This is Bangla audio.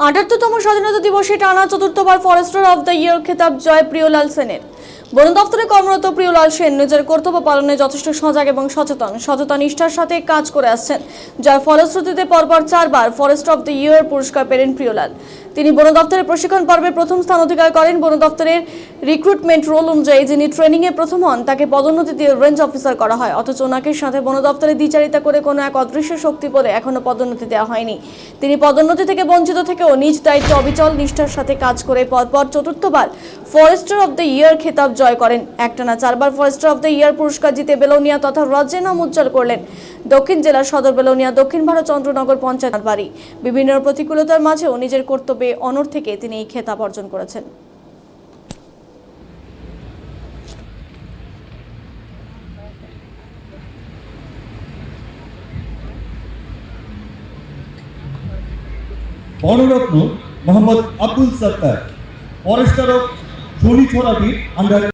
আটাত্তরতম স্বাধীনতা দিবসে টানা চতুর্থবার ফরেস্টার অব দ্য ইয়ার খেতাব জয় প্রিয়লাল সেনের বন দপ্তরে কর্মরত প্রিয়লাল সেন নিজের কর্তব্য পালনে যথেষ্ট সজাগ এবং সচেতন। সচেতন নিষ্ঠার সাথে কাজ করে আসছেন, যার ফলশ্রুতিতে পরপর চারবার ফরেস্ট অফ দ্য ইয়ার পুরস্কার পেলেন প্রিয়লাল তিনি বন দপ্তরের প্রশিক্ষণ পর্বে প্রথম স্থান অধিকার করেন বন দপ্তরের রিক্রুটমেন্ট রোল অনুযায়ী, যিনি ট্রেনিংয়ে প্রথম হন, তাকে পদোন্নতি দিয়ে রেঞ্জ অফিসার করা হয়। অথচ ওনাকে সাথে বন দপ্তরে দ্বিচারিতা করে কোনো এক অদৃশ্য শক্তি বলে এখনও পদোন্নতি দেওয়া হয়নি। তিনি পদোন্নতি থেকে বঞ্চিত থেকেও নিজ দায়িত্ব অবিচল নিষ্ঠার সাথে কাজ করে পরপর চতুর্থবার ফরেস্টার অফ দ্য ইয়ার খেতাব জয় করেন। একটানা চারবার ফরেস্টার অফ দ্য ইয়ার পুরস্কার জিতে বেলোনিয়া তথা রাজ্যে নাম উজ্জ্বল করলেন। দক্ষিণ জেলার সদর বেলোনিয়া, দক্ষিণ ভারত চন্দ্রনগর পঞ্চায়েত বাড়ি। বিভিন্ন প্রতিকূলতার মাঝেও নিজের কর্তব্যে অনর থেকে তিনি এই খেতাব অর্জন করেছেন। বনরত্ন মোহাম্মদ আব্দুল সত্তার। ফরেস্টার অফ धोनी छोड़ा भी अंदर